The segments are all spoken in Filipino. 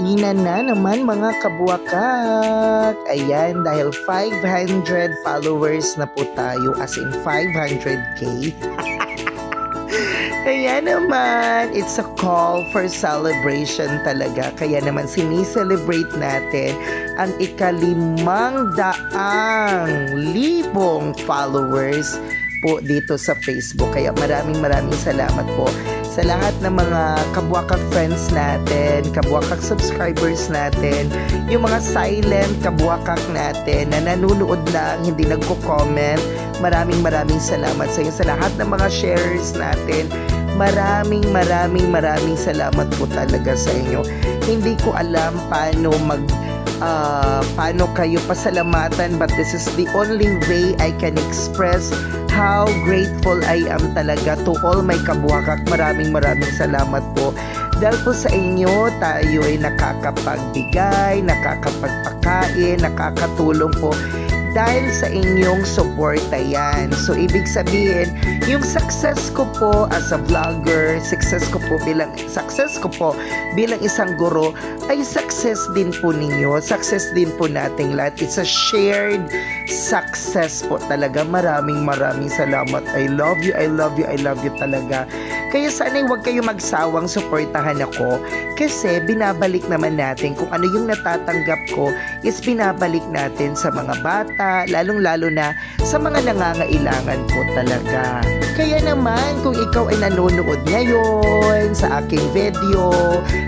kainan na naman mga kabuwakak. Ayan, dahil 500 followers na po tayo, as in 500k. Kaya naman, it's a call for celebration talaga. Kaya naman, siniselebrate natin ang ikalimang daang libong followers po dito sa Facebook. Kaya maraming maraming salamat po sa lahat ng mga kabuakak friends natin, kabuakak subscribers natin, yung mga silent kabuakak natin na nanonood lang, hindi nagko-comment. Maraming maraming salamat sa inyo sa lahat ng mga shares natin. Maraming maraming maraming salamat po talaga sa inyo. Hindi ko alam paano mag uh, paano kayo pasalamatan but this is the only way I can express how grateful I am talaga to all my kabuhakak. Maraming maraming salamat po. Dahil po sa inyo, tayo ay nakakapagbigay, nakakapagpakain, nakakatulong po dahil sa inyong suporta yan. So, ibig sabihin, yung success ko po as a vlogger, success ko po bilang, success ko po bilang isang guro, ay success din po ninyo, success din po nating lahat. It's a shared success po talaga. Maraming maraming salamat. I love you, I love you, I love you talaga. Kaya sana'y huwag kayo magsawang suportahan ako kasi binabalik naman natin kung ano yung natatanggap ko is binabalik natin sa mga bata, lalong-lalo na sa mga nangangailangan po talaga. Kaya naman, kung ikaw ay nanonood ngayon sa aking video,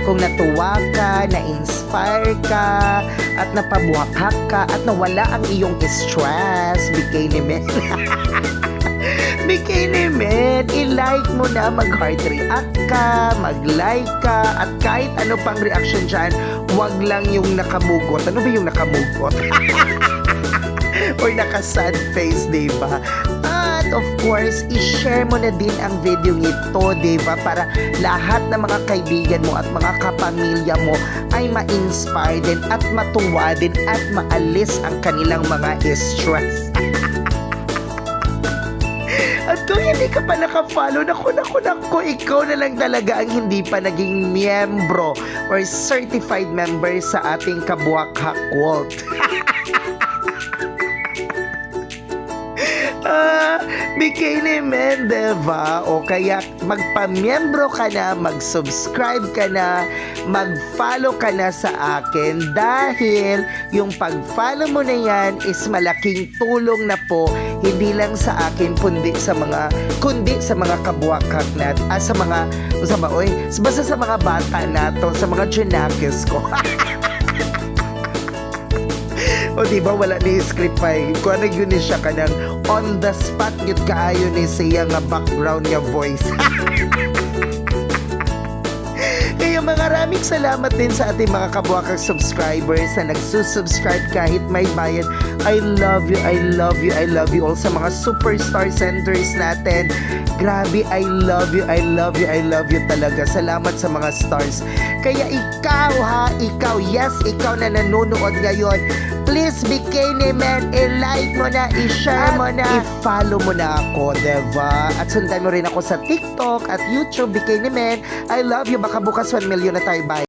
kung natuwa ka, na-inspire ka, at napabuhakak ka, at nawala ang iyong stress, bikini men. Bikini men, i-like mo na, mag-heart react ka, mag-like ka, at kahit ano pang reaction dyan, wag lang yung nakamugot. Ano ba yung nakamugot? Or naka-sad face, di of course, i-share mo na din ang video ito, di ba? Para lahat ng mga kaibigan mo at mga kapamilya mo ay ma-inspire din at matuwa din at maalis ang kanilang mga stress. At kung hindi ka pa nakafollow, naku, naku, naku, ikaw na lang talaga ang hindi pa naging miyembro or certified member sa ating Kabuakhak Vault. Ah, Bikini Men, diba? O kaya magpamiyembro ka na, mag-subscribe ka na, mag-follow ka na sa akin dahil yung pag-follow mo na yan is malaking tulong na po hindi lang sa akin kundi sa mga kundi sa mga kabuakak na ah, sa mga sa mga oy, basta sa mga bata nato sa mga junakis ko o di ba wala ni script pa. Kung ano yun siya ka ng on the spot yun kaayo ni siya nga background niya voice. Kaya maraming salamat din sa ating mga kabuakang subscribers na nagsusubscribe kahit may bayad. I love you, I love you, I love you all sa mga superstar centers natin. Grabe, I love you, I love you, I love you talaga. Salamat sa mga stars. Kaya ikaw ha, ikaw, yes, ikaw na nanonood ngayon. Please, Bikini Man, i-like mo na, i-share mo na, i-follow mo na ako, diba? At sundan mo rin ako sa TikTok at YouTube, Bikini Man. I love you. Baka bukas 1 million na tayo. Bye.